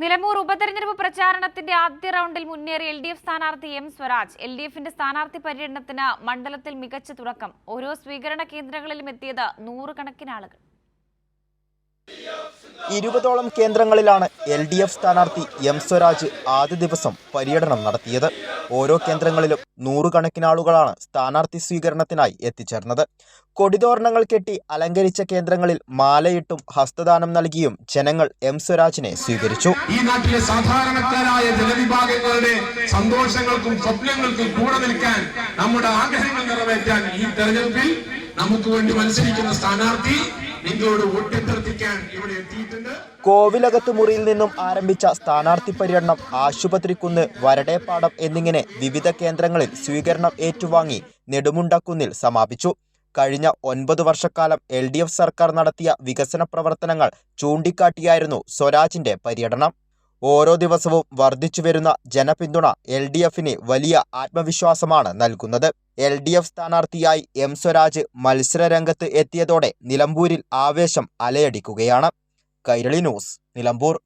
നിലമ്പൂർ ഉപതെരഞ്ഞെടുപ്പ് പ്രചാരണത്തിന്റെ ആദ്യ റൗണ്ടിൽ മുന്നേറിയ എൽ ഡി എഫ് സ്ഥാനാർത്ഥി എം സ്വരാജ്. എൽ ഡി എഫിന്റെ സ്ഥാനാർത്ഥി പര്യടനത്തിന് മണ്ഡലത്തിൽ മികച്ച തുടക്കം. ഓരോ സ്വീകരണ കേന്ദ്രങ്ങളിലും എത്തിയത് നൂറുകണക്കിന് ആളുകൾ. ഇരുപതോളം കേന്ദ്രങ്ങളിലാണ് എൽ ഡി എഫ് സ്ഥാനാർത്ഥി എം സ്വരാജ് ആദ്യ ദിവസം പര്യടനം നടത്തിയത്. ഓരോ കേന്ദ്രങ്ങളിലും നൂറുകണക്കിന് ആളുകളാണ് സ്ഥാനാർത്ഥി സ്വീകരണത്തിനായി എത്തിച്ചേർന്നത്. കൊടിതോരണങ്ങൾ കെട്ടി അലങ്കരിച്ച കേന്ദ്രങ്ങളിൽ മാലയിട്ടും ഹസ്തദാനം നൽകിയും ജനങ്ങൾ എം സ്വരാജിനെ സ്വീകരിച്ചു. ഈ നാട്ടിലെ സാധാരണക്കാരായ ജനവിഭാഗങ്ങളുടെ സന്തോഷങ്ങൾക്കും സ്വപ്നങ്ങൾക്കും കൂടെ നിൽക്കാൻ നമ്മുടെ ആഗ്രഹങ്ങൾ നിറവേറ്റാൻ ഈ തെരഞ്ഞെടുപ്പിൽ നമുക്ക് വേണ്ടി മത്സരിക്കുന്ന സ്ഥാനാർത്ഥി നിങ്ങളോട് വോട്ടഭ്യർത്ഥിക്കാൻ കോവിലകത്ത് മുറിയിൽ നിന്നും ആരംഭിച്ച സ്ഥാനാർത്ഥി പര്യടനം ആശുപത്രിക്കുന്ന് വരടേപ്പാടം എന്നിങ്ങനെ വിവിധ കേന്ദ്രങ്ങളിൽ സ്വീകരണം ഏറ്റുവാങ്ങി നെടുമുണ്ടക്കുന്നിൽ സമാപിച്ചു. കഴിഞ്ഞ ഒൻപത് വർഷക്കാലം എൽ ഡി എഫ് സർക്കാർ നടത്തിയ വികസന പ്രവർത്തനങ്ങൾ ചൂണ്ടിക്കാട്ടിയായിരുന്നു സ്വരാജിന്റെ പര്യടനം. ഓരോ ദിവസവും വർദ്ധിച്ചു വരുന്ന ജനപിന്തുണ എൽ ഡി എഫിന് വലിയ ആത്മവിശ്വാസമാണ് നൽകുന്നത്. എൽ ഡി എഫ് സ്ഥാനാർത്ഥിയായി എം സ്വരാജ് മത്സരരംഗത്ത് എത്തിയതോടെ നിലമ്പൂരിൽ ആവേശം അലയടിക്കുകയാണ്. കൈരളി ന്യൂസ് നിലമ്പൂർ.